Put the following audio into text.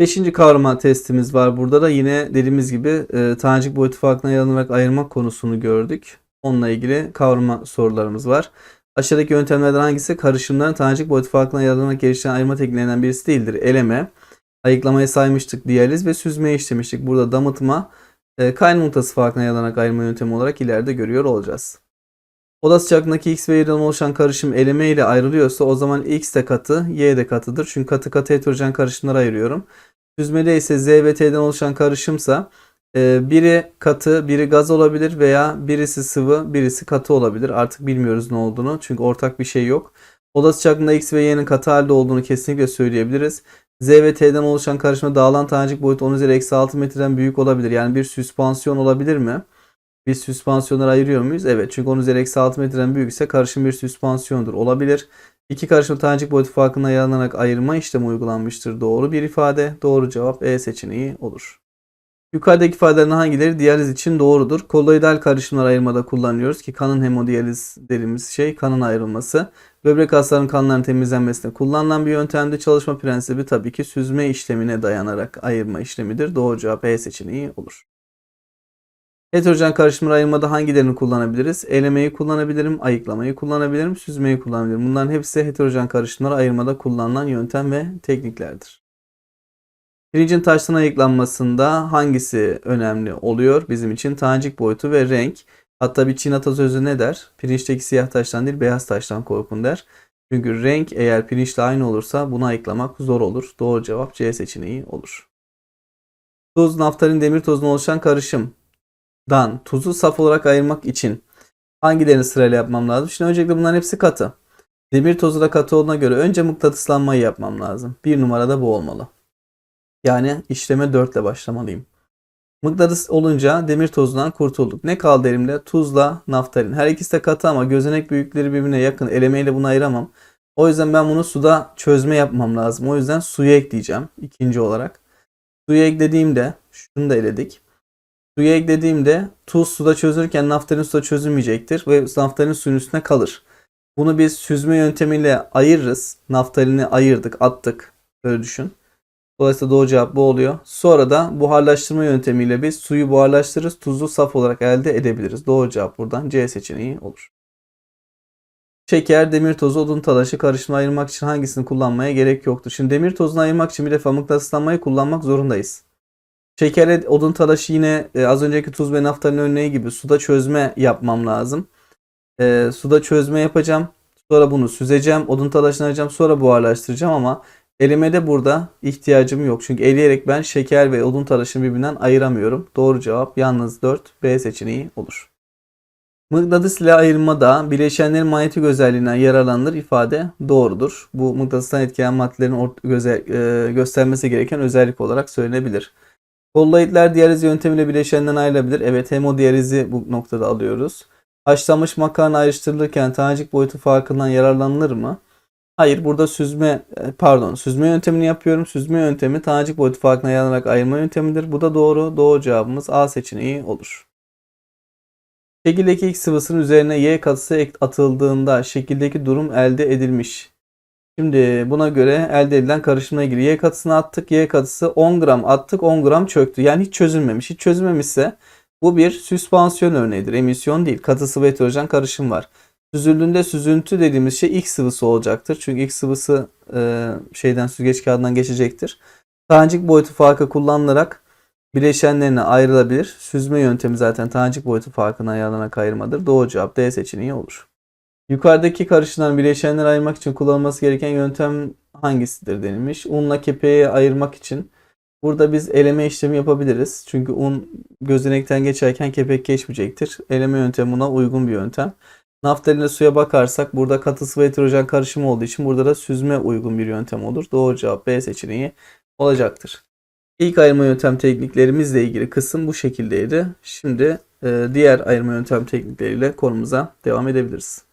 Beşinci kavrama testimiz var. Burada da yine dediğimiz gibi e, tanecik boyutu farkına yararlanarak ayırmak konusunu gördük. Onunla ilgili kavrama sorularımız var. Aşağıdaki yöntemlerden hangisi karışımların tanecik boyutu farkına yararlanarak geliştiren ayırma tekniklerinden birisi değildir? Eleme, ayıklamayı saymıştık, diyaliz ve süzmeyi işlemiştik. Burada damıtma, e, kaynama noktası farkına yararlanarak ayırma yöntemi olarak ileride görüyor olacağız. Oda sıcaklığındaki X ve Y'den oluşan karışım eleme ile ayrılıyorsa o zaman X de katı, Y de katıdır. Çünkü katı katı heterojen karışımlara ayırıyorum. Süzmede ise Z ve T'den oluşan karışımsa e, biri katı, biri gaz olabilir veya birisi sıvı, birisi katı olabilir. Artık bilmiyoruz ne olduğunu çünkü ortak bir şey yok. Oda sıcaklığında X ve Y'nin katı halde olduğunu kesinlikle söyleyebiliriz. Z ve T'den oluşan karışımda dağılan tanecik boyutu 10 üzeri eksi 6 metreden büyük olabilir. Yani bir süspansiyon olabilir mi? Biz süspansiyonları ayırıyor muyuz? Evet. Çünkü 10 üzeri eksi 6 metreden büyükse karışım bir süspansiyondur. Olabilir. İki karışım tanecik boyutu farkına yararlanarak ayırma işlemi uygulanmıştır. Doğru bir ifade. Doğru cevap E seçeneği olur. Yukarıdaki ifadelerin hangileri diyaliz için doğrudur? Koloidal karışımlar ayırmada kullanıyoruz ki kanın hemodiyaliz dediğimiz şey kanın ayrılması. Böbrek hasarının kanların temizlenmesine kullanılan bir yöntemde çalışma prensibi tabii ki süzme işlemine dayanarak ayırma işlemidir. Doğru cevap E seçeneği olur. Heterojen karışımları ayırmada hangilerini kullanabiliriz? Elemeyi kullanabilirim, ayıklamayı kullanabilirim, süzmeyi kullanabilirim. Bunların hepsi heterojen karışımları ayırmada kullanılan yöntem ve tekniklerdir. Pirincin taştan ayıklanmasında hangisi önemli oluyor? Bizim için tanecik boyutu ve renk. Hatta bir Çin atasözü ne der? Pirinçteki siyah taştan değil beyaz taştan korkun der. Çünkü renk eğer pirinçle aynı olursa bunu ayıklamak zor olur. Doğru cevap C seçeneği olur. Tuz, naftalin, demir tozundan oluşan karışım dan tuzu saf olarak ayırmak için hangilerini sırayla yapmam lazım? Şimdi öncelikle bunların hepsi katı. Demir tozu da katı olduğuna göre önce mıknatıslanmayı yapmam lazım. Bir numarada bu olmalı. Yani işleme 4 ile başlamalıyım. Mıknatıs olunca demir tozundan kurtulduk. Ne kaldı elimde? Tuzla naftalin. Her ikisi de katı ama gözenek büyükleri birbirine yakın. Elemeyle bunu ayıramam. O yüzden ben bunu suda çözme yapmam lazım. O yüzden suyu ekleyeceğim ikinci olarak. Suyu eklediğimde şunu da eledik. Suya eklediğimde tuz suda çözülürken naftalin suda çözülmeyecektir ve naftalin suyun üstüne kalır. Bunu biz süzme yöntemiyle ayırırız. Naftalini ayırdık, attık. Böyle düşün. Dolayısıyla doğru cevap bu oluyor. Sonra da buharlaştırma yöntemiyle biz suyu buharlaştırırız. Tuzu saf olarak elde edebiliriz. Doğru cevap buradan C seçeneği olur. Şeker, demir tozu, odun talaşı karışımı ayırmak için hangisini kullanmaya gerek yoktur? Şimdi demir tozunu ayırmak için bir defa mıknatıslanmayı kullanmak zorundayız. Şekerle odun talaşı yine e, az önceki tuz ve naftalin örneği gibi suda çözme yapmam lazım. E, suda çözme yapacağım. Sonra bunu süzeceğim. Odun talaşını alacağım. Sonra buharlaştıracağım ama elemede burada ihtiyacım yok. Çünkü eleyerek ben şeker ve odun talaşını birbirinden ayıramıyorum. Doğru cevap yalnız 4 B seçeneği olur. Mıknatıs ile ayırmada bileşenlerin manyetik özelliğinden yararlanılır ifade doğrudur. Bu mıknatıstan etkilenen maddelerin göze- e, göstermesi gereken özellik olarak söylenebilir. Kolloidler diyaliz yöntemiyle bileşenden ayrılabilir. Evet hemodiyalizi bu noktada alıyoruz. Haşlanmış makarna ayrıştırılırken tanecik boyutu farkından yararlanılır mı? Hayır burada süzme e, pardon süzme yöntemini yapıyorum. Süzme yöntemi tanecik boyutu farkına yararlanarak ayırma yöntemidir. Bu da doğru. Doğru cevabımız A seçeneği olur. Şekildeki X sıvısının üzerine Y katısı atıldığında şekildeki durum elde edilmiş. Şimdi buna göre elde edilen karışımla ilgili Y katısını attık. Y katısı 10 gram attık 10 gram çöktü. Yani hiç çözülmemiş. Hiç çözülmemişse bu bir süspansiyon örneğidir. Emisyon değil. Katı sıvı heterojen karışım var. Süzüldüğünde süzüntü dediğimiz şey X sıvısı olacaktır. Çünkü X sıvısı e, şeyden süzgeç kağıdından geçecektir. Tanecik boyutu farkı kullanılarak bileşenlerine ayrılabilir. Süzme yöntemi zaten tanecik boyutu farkına ayarlanarak ayırmadır. Doğru cevap D seçeneği olur. Yukarıdaki karışımdan bileşenleri ayırmak için kullanılması gereken yöntem hangisidir denilmiş. Unla kepeği ayırmak için burada biz eleme işlemi yapabiliriz. Çünkü un gözenekten geçerken kepek geçmeyecektir. Eleme yöntemi buna uygun bir yöntem. Naftalinle suya bakarsak burada katı sıvı heterojen karışımı olduğu için burada da süzme uygun bir yöntem olur. Doğru cevap B seçeneği olacaktır. İlk ayırma yöntem tekniklerimizle ilgili kısım bu şekildeydi. Şimdi e, diğer ayırma yöntem teknikleriyle konumuza devam edebiliriz.